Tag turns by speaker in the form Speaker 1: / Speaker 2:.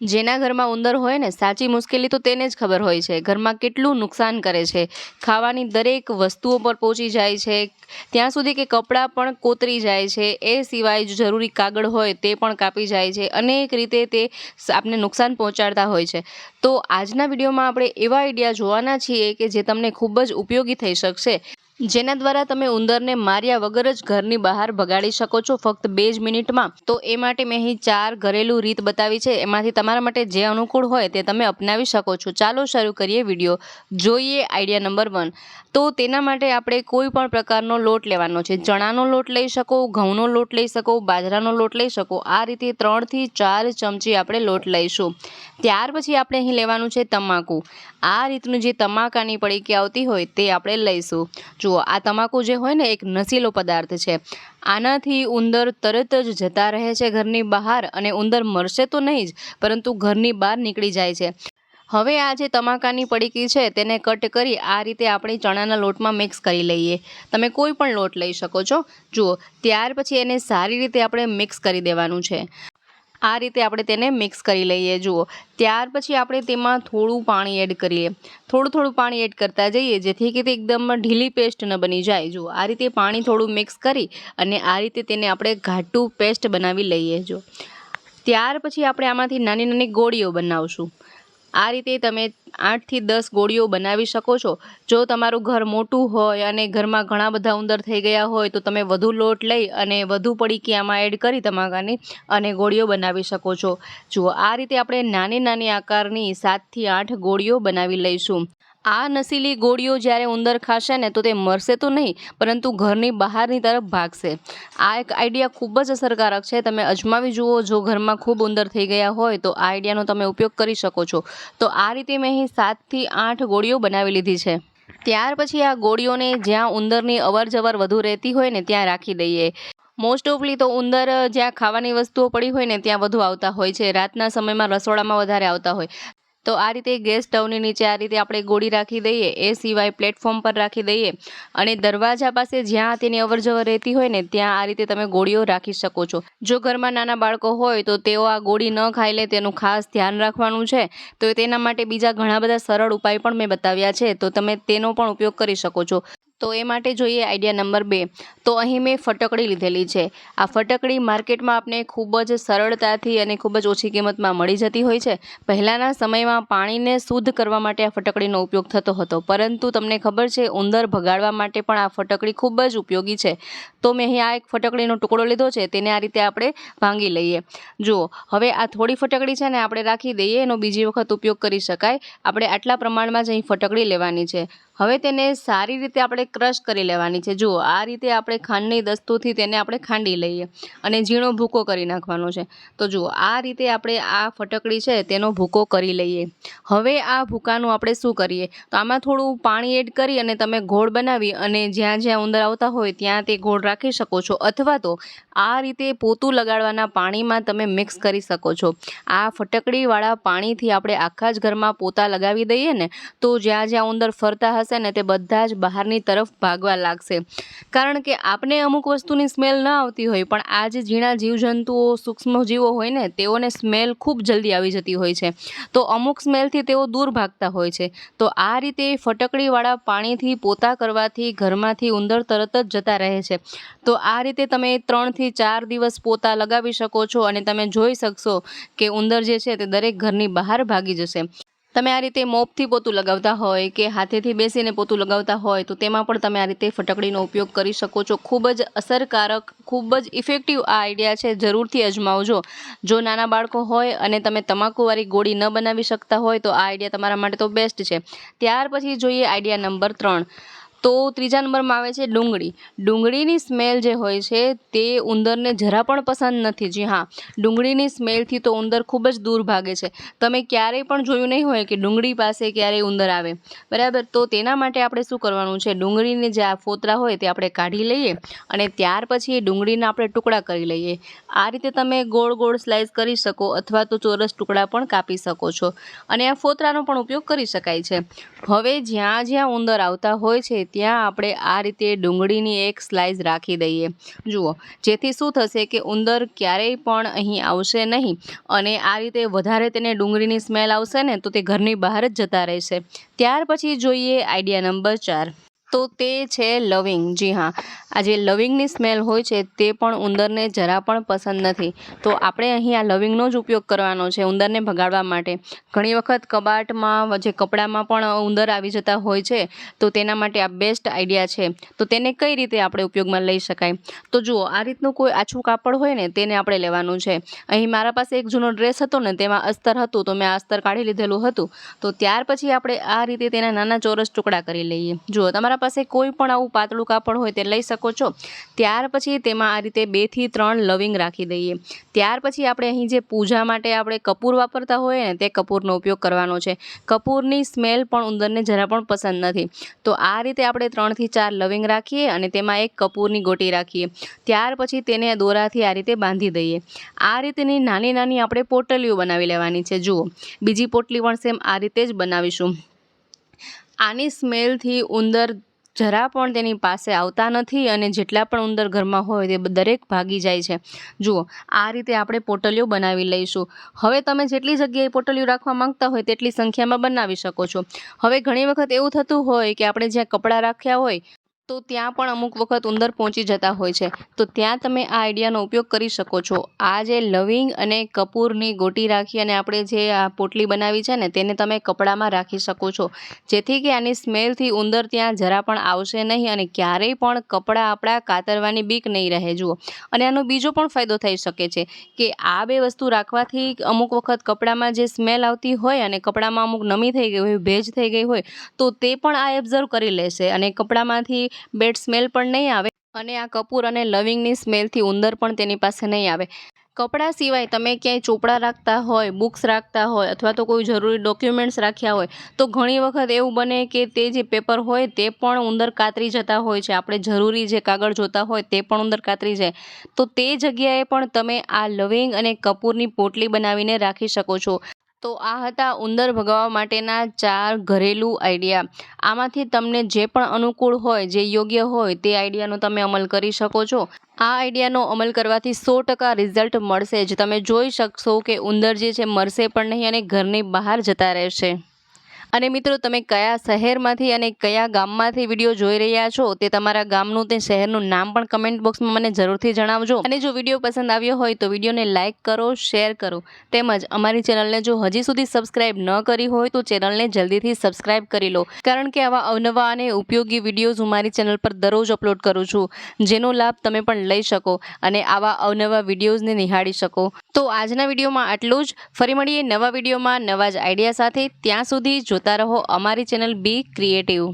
Speaker 1: જેના ઘરમાં ઉંદર હોય ને, સાચી મુશ્કેલી તો તેને જ ખબર હોય છે. ઘરમાં કેટલું નુકસાન કરે છે. ખાવાની દરેક વસ્તુઓ પર પહોંચી જાય છે. ત્યાં સુધી કે કપડાં પણ કોતરી જાય છે. એ સિવાય જરૂરી કાગળ હોય તે પણ કાપી જાય છે. અનેક રીતે તે આપને નુકસાન પહોંચાડતા હોય છે. તો આજના વિડીયોમાં આપણે એવા આઈડિયા જોવાના છીએ કે જે તમને ખૂબ જ ઉપયોગી થઈ શકશે. જેના દ્વારા તમે ઉંદરને માર્યા વગર જ ઘરની બહાર ભગાડી શકો છો ફક્ત બે જ મિનિટમાં. તો એ માટે મેં અહીં ચાર ઘરેલું રીત બતાવી છે. એમાંથી તમારા માટે જે અનુકૂળ હોય તે તમે અપનાવી શકો છો. ચાલો શરૂ કરીએ વીડિયો. જોઈએ આઈડિયા નંબર વન. તો તેના માટે આપણે કોઈ પણ પ્રકારનો લોટ લેવાનો છે. ચણાનો લોટ લઈ શકો, ઘઉંનો લોટ લઈ શકો, બાજરાનો લોટ લઈ શકો. આ રીતે ત્રણથી ચાર ચમચી આપણે લોટ લઈશું. ત્યાર પછી આપણે અહીં લેવાનું છે તમાકુ. આ રીતનું જે તમાકાની પડીકી આવતી હોય તે આપણે લઈશું. જુઓ, આ તમાકુ જે હોય ને, એક નશીલો પદાર્થ છે. આનાથી ઉંદર તરત જ જતા રહે છે ઘરની બહાર અને ઉંદર મરશે તો નહીં જ, પરંતુ ઘરની બહાર નીકળી જાય છે. હવે આ જે તમાકાની પડીકી છે તેને કટ કરી આ રીતે આપણે ચણાના લોટમાં મિક્સ કરી લઈએ. તમે કોઈ પણ લોટ લઈ શકો છો. જુઓ, ત્યાર પછી એને સારી રીતે આપણે મિક્સ કરી દેવાનું છે. આ રીતે આપણે તેને મિક્સ કરી લઈએ. જુઓ, ત્યાર પછી આપણે તેમાં થોડું પાણી એડ કરીએ. થોડું થોડું પાણી એડ કરતા જઈએ, જેથી કે તે એકદમ ઢીલી પેસ્ટ ન બની જાય. જુઓ, આ રીતે પાણી થોડું મિક્સ કરી અને આ રીતે તેને આપણે ઘાટું પેસ્ટ બનાવી લઈએ. જો ત્યાર પછી આપણે આમાંથી નાની નાની ગોળીઓ બનાવશું. આ રીતે તમે આઠથી દસ ગોળીઓ બનાવી શકો છો. જો તમારું ઘર મોટું હોય અને ઘરમાં ઘણા બધા ઉંદર થઈ ગયા હોય, તો તમે વધુ લોટ લઈ અને વધુ પડીકી આમાં એડ કરી તમાકાની અને ગોળીઓ બનાવી શકો છો. જુઓ, આ રીતે આપણે નાની નાની આકારની સાતથી આઠ ગોળીઓ બનાવી લઈશું. આ નસીલી ગોળીઓ જ્યારે ઉંદર ખાશે ને તો તે મરશે તો નહીં, પરંતુ ઘરની બહારની તરફ ભાગશે. આ એક આઈડિયા ખૂબ જ અસરકારક છે. તમે અજમાવી જુઓ, જો ઘરમાં ખૂબ ઉંદર થઈ ગયા હોય તો આ આઈડિયાનો તમે ઉપયોગ કરી શકો છો. તો આ રીતે મેં અહીં સાતથી આઠ ગોળીઓ બનાવી લીધી છે. ત્યાર પછી આ ગોળીઓને જ્યાં ઉંદરની અવર જવર વધુ રહેતી હોય ને ત્યાં રાખી દઈએ. મોસ્ટ ઓફલી તો ઉંદર જ્યાં ખાવાની વસ્તુઓ પડી હોય ને ત્યાં વધુ આવતા હોય છે. રાતના સમયમાં રસોડામાં વધારે આવતા હોય. તો આ રીતે ગેસ સ્ટવની નીચે આ રીતે આપણે ગોળી રાખી દઈએ, એ સિવાય પ્લેટફોર્મ પર રાખી દઈએ. અને દરવાજા પાસે જ્યાં તેની અવરજવર રહેતી હોય ને, ત્યાં આ રીતે તમે ગોળીઓ રાખી શકો છો. જો ઘરમાં નાના બાળકો હોય, તો તેઓ આ ગોળી ન ખાઈ લે, તેનું ખાસ ધ્યાન રાખવાનું છે. તો તેના માટે બીજા ઘણા બધા સરળ ઉપાય પણ મેં બતાવ્યા છે. તો તમે તેનો પણ ઉપયોગ કરી શકો છો. તો એ માટે જોઈએ આઈડિયા નંબર બે. તો અહીં મેં ફટકડી લીધેલી છે. આ ફટકડી માર્કેટમાં આપણે ખૂબ જ સરળતાથી અને ખૂબ જ ઓછી કિંમતમાં મળી જતી હોય છે. પહેલાંના સમયમાં પાણીને શુદ્ધ કરવા માટે આ ફટકડીનો ઉપયોગ થતો હતો. પરંતુ તમને ખબર છે, ઉંદર ભગાડવા માટે પણ આ ફટકડી ખૂબ જ ઉપયોગી છે. તો મેં અહીં આ એક ફટકડીનો ટુકડો લીધો છે, તેને આ રીતે આપણે ભાંગી લઈએ. જુઓ, હવે આ થોડી ફટકડી છે ને આપણે રાખી દઈએ, એનો બીજી વખત ઉપયોગ કરી શકાય. આપણે આટલા પ્રમાણમાં જ અહીં ફટકડી લેવાની છે. હવે તેને સારી રીતે આપણે ક્રશ કરી લેવાની છે. જુઓ, આ રીતે આપણે ખાંડની દસ્તુથી તેને આપણે ખાંડી લઈએ અને ઝીણો ભૂકો કરી નાખવાનો છે. તો જુઓ, આ રીતે આપણે આ ફટકડી છે તેનો ભૂકો કરી લઈએ. હવે આ ભૂકાનું આપણે શું કરીએ? તો આમાં થોડું પાણી એડ કરી અને તમે ગોળ બનાવી અને જ્યાં જ્યાં ઉંદર આવતા હોય ત્યાં તે ગોળ રાખી શકો છો. અથવા તો આ રીતે પોતું લગાડવાના પાણીમાં તમે મિક્સ કરી શકો છો. આ ફટકડીવાળા પાણીથી આપણે આખા જ ઘરમાં પોતા લગાવી દઈએ ને, તો જ્યાં જ્યાં ઉંદર ફરતા હશે ને તે બધા જ બહારની તરફ ભાગવા લાગશે. કારણ કે આપણે અમુક વસ્તુની સ્મેલ ન આવતી હોય, પણ આ જે ઝીણા જીવજંતુઓ સૂક્ષ્મ જીવો હોય ને, તેઓને સ્મેલ ખૂબ જલ્દી આવી જતી હોય છે. તો અમુક સ્મેલથી તેઓ દૂર ભાગતા હોય છે. તો આ રીતે ફટકડીવાળા પાણીથી પોતા કરવાથી ઘરમાંથી ઉંદર તરત જ જતા રહે છે. તો આ રીતે તમે ત્રણથી ચાર દિવસ પોતા લગાવી શકો છો અને તમે જોઈ શકશો કે ઉંદર જે છે તે દરેક ઘરની બહાર ભાગી જશે. તમે આ રીતે મોપથી પોતું લગાવતા હોય કે હાથેથી બેસીને પોતું લગાવતા હોય, તો તેમાં પણ તમે આ રીતે ફટકડીનો ઉપયોગ કરી શકો છો. ખૂબ જ અસરકારક, ખૂબ જ ઇફેક્ટિવ આ આઈડિયા છે. જરૂરથી અજમાવજો. જો નાના બાળકો હોય અને તમે તમાકુવાળી ગોળી ન બનાવી શકતા હોય, તો આ આઈડિયા તમારા માટે તો બેસ્ટ છે. ત્યાર પછી જોઈએ આઈડિયા નંબર ત્રણ. તો ત્રીજા નંબરમાં આવે છે ડુંગળી. ડુંગળીની સ્મેલ જે હોય છે તે ઉંદરને જરા પણ પસંદ નથી. જી હા, ડુંગળીની સ્મેલથી તો ઉંદર ખૂબ જ દૂર ભાગે છે. તમે ક્યારેય પણ જોયું નહીં હોય કે ડુંગળી પાસે ક્યારેય ઉંદર આવે. બરાબર? તો તેના માટે આપણે શું કરવાનું છે? ડુંગળીને જે આ ફોતરા હોય તે આપણે કાઢી લઈએ અને ત્યાર પછી એ ડુંગળીના આપણે ટુકડા કરી લઈએ. આ રીતે તમે ગોળ ગોળ સ્લાઇસ કરી શકો અથવા તો ચોરસ ટુકડા પણ કાપી શકો છો. અને આ ફોતરાનો પણ ઉપયોગ કરી શકાય છે. હવે જ્યાં જ્યાં ઉંદર આવતા હોય છે ત્યાં આપણે આ રીતે ડુંગળીની એક સ્લાઇસ રાખી દઈએ. જુઓ, જેથી શું થશે કે ઉંદર ક્યારેય પણ અહીં આવશે નહીં અને આ રીતે વધારે તેને ડુંગળીની સ્મેલ આવશે ને તો તે ઘરની બહાર જ જતા રહેશે. ત્યાર પછી જોઈએ આઈડિયા નંબર ચાર. તો તે છે લવિંગ. જી હા, આ જે લવિંગની સ્મેલ હોય છે તે પણ ઉંદરને જરા પણ પસંદ નથી. તો આપણે અહીં આ લવિંગનો જ ઉપયોગ કરવાનો છે ઉંદરને ભગાડવા માટે. ઘણી વખત કબાટમાં જે કપડામાં પણ ઉંદર આવી જતા હોય છે, તો તેના માટે આ બેસ્ટ આઈડિયા છે. તો તેને કઈ રીતે આપણે ઉપયોગમાં લઈ શકાય? તો જુઓ, આ રીતનું કોઈ આછું કાપડ હોય ને તેને આપણે લેવાનું છે. અહીં મારા પાસે એક જૂનો ડ્રેસ હતો ને તેમાં અસ્તર હતું, તો મેં આ અસ્તર કાઢી લીધેલું હતું. તો ત્યાર પછી આપણે આ રીતે તેના નાના ચોરસ ટુકડા કરી લઈએ. જુઓ, તમારા પાસે કોઈ પણ આવું પાતળું કાપડ હોય તે લઈ શકો છો. ત્યાર પછી તેમાં આ રીતે બેથી ત્રણ લવિંગ રાખી દઈએ. ત્યાર પછી આપણે અહીં જે પૂજા માટે આપણે કપૂર વાપરતા હોઈએ ને, તે કપૂરનો ઉપયોગ કરવાનો છે. કપૂરની સ્મેલ પણ ઉંદરને જરા પણ પસંદ નથી. તો આ રીતે આપણે ત્રણથી ચાર લવિંગ રાખીએ અને તેમાં એક કપૂરની ગોટી રાખીએ. ત્યાર પછી તેને દોરાથી આ રીતે બાંધી દઈએ. આ રીતની નાની નાની આપણે પોટલીઓ બનાવી લેવાની છે. જુઓ, બીજી પોટલી પણ સેમ આ રીતે જ બનાવીશું. આની સ્મેલથી ઉંદર જરા પણ તેની પાસે આવતા નથી અને જેટલા પણ ઉંદર ઘરમાં હોય તે દરેક ભાગી જાય છે. જુઓ, આ રીતે આપણે પોટલીઓ બનાવી લઈશું. હવે તમે જેટલી જગ્યાએ પોટલીઓ રાખવા માંગતા હોય તેટલી સંખ્યામાં બનાવી શકો છો. હવે ઘણી વખત એવું થતું હોય કે આપણે જ્યાં કપડાં રાખ્યા હોય તો ત્યાં પણ અમુક વખત ઉંદર પહોંચી જતા હોય છે. તો ત્યાં તમે આ આઈડિયાનો ઉપયોગ કરી શકો છો. આ જે લવિંગ અને કપૂરની ગોટી રાખી અને આપણે જે આ પોટલી બનાવી છે ને, તેને તમે કપડામાં રાખી શકો છો. જેથી કે આની સ્મેલથી ઉંદર ત્યાં જરા પણ આવશે નહીં અને ક્યારેય પણ કપડાં આપણા કાતરવાની બીક નહીં રહે, જુઓ. અને આનો બીજો પણ ફાયદો થઈ શકે છે કે આ બે વસ્તુ રાખવાથી અમુક વખત કપડામાં જે સ્મેલ આવતી હોય અને કપડામાં અમુક નમી થઈ ગઈ હોય, ભેજ થઈ ગઈ હોય, તો તે પણ આ એબ્ઝર્વ કરી લેશે અને કપડામાંથી બેડ સ્મેલ પણ નહીં આવે અને આ કપૂર અને લવિંગની સ્મેલથી ઉંદર પણ તેની પાસે નહીં આવે. કપડાં સિવાય તમે ક્યાંય ચોપડા રાખતા હોય, બુક્સ રાખતા હોય અથવા તો કોઈ જરૂરી ડોક્યુમેન્ટ્સ રાખ્યા હોય, તો ઘણી વખત એવું બને કે તે જે પેપર હોય તે પણ ઉંદર કાતરી જતા હોય છે. આપણે જરૂરી જે કાગળ જોતા હોય તે પણ ઉંદર કાતરી જાય. તો તે જગ્યાએ પણ તમે આ લવિંગ અને કપૂરની પોટલી બનાવીને રાખી શકો છો. તો આ હતા ઉંદર ભગાવવા માટેના ચાર ઘરેલું આઈડિયા. આમાંથી તમને જે પણ અનુકૂળ હોય, જે યોગ્ય હોય, તે આઈડિયાનો તમે અમલ કરી શકો છો. આ આઈડિયાનો અમલ કરવાથી સો ટકા રિઝલ્ટ મળશે જ. તમે જોઈ શકશો કે ઉંદર જે છે, મરશે પણ નહીં અને ઘરની બહાર જતા રહેશે. અને મિત્રો, તમે કયા શહેરમાંથી અને કયા ગામમાંથી વીડિયો જોઈ રહ્યા છો તે તમારા ગામનું તે શહેરનું નામ પણ કમેન્ટ બોક્સમાં મને જરૂરથી જણાવજો. અને જો વીડિયો પસંદ આવ્યો હોય તો વિડીયોને લાઇક કરો શેર કરો. તેમજ અમારી ચેનલને જો હજી સુધી સબસ્ક્રાઇબ ન કરી હોય તો ચેનલને જલ્દીથી સબસ્ક્રાઇબ કરી લો. કારણ કે આવા અવનવા અને ઉપયોગી વિડીયોઝ હું મારી ચેનલ પર દરરોજ અપલોડ કરું છું. જેનો લાભ તમે પણ લઈ શકો અને આવા અવનવા વિડીયોઝને નિહાળી શકો. તો આજના વિડીયોમાં આટલું જ. ફરી મળીએ નવા વિડીયોમાં નવા જ આઈડિયા સાથે. ત્યાં સુધી જોતા રહો. અમારી ચેનલ બી ક્રિએટિવ.